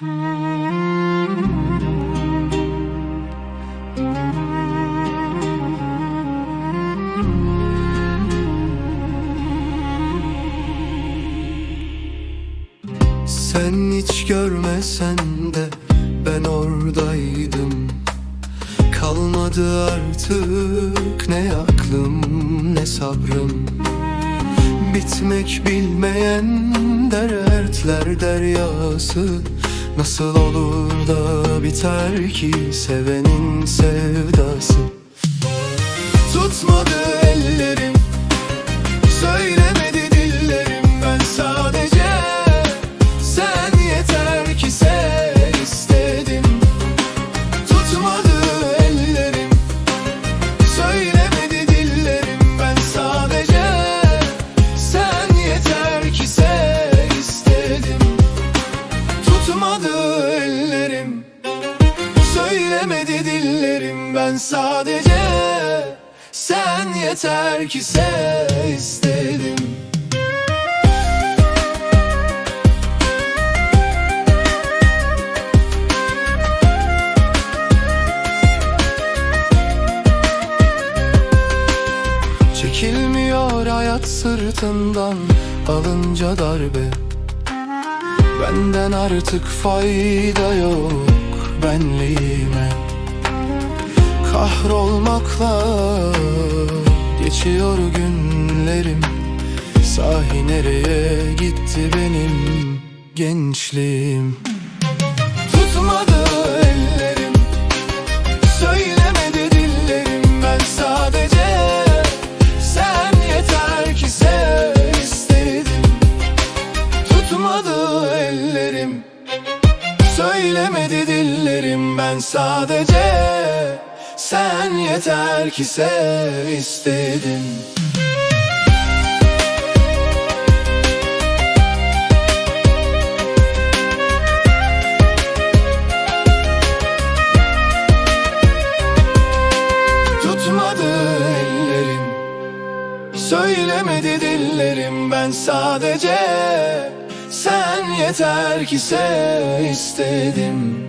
Sen hiç görmesen de ben oradaydım. Kalmadı artık ne aklım ne sabrım. Bitmek bilmeyen dertler deryası Nasıl olur da biter ki sevenin sevdası? Tutmadı ben sadece Sen yeter ki sev istedim Çekilmiyor hayat sırtından alınca darbe. Benden artık fayda yok Kahrolmakla geçiyor günlerim. Sahi nereye gitti benim gençliğim? Tutmadı ellerim Söylemedi dillerim. Ben sadece Sen yeter ki sev istedim. Tutmadı ellerim Söylemedi dillerim. Ben sadece Sen yeter ki sev istedim. Tutmadı ellerim Söylemedi dillerim ben sadece. Sen yeter ki sev istedim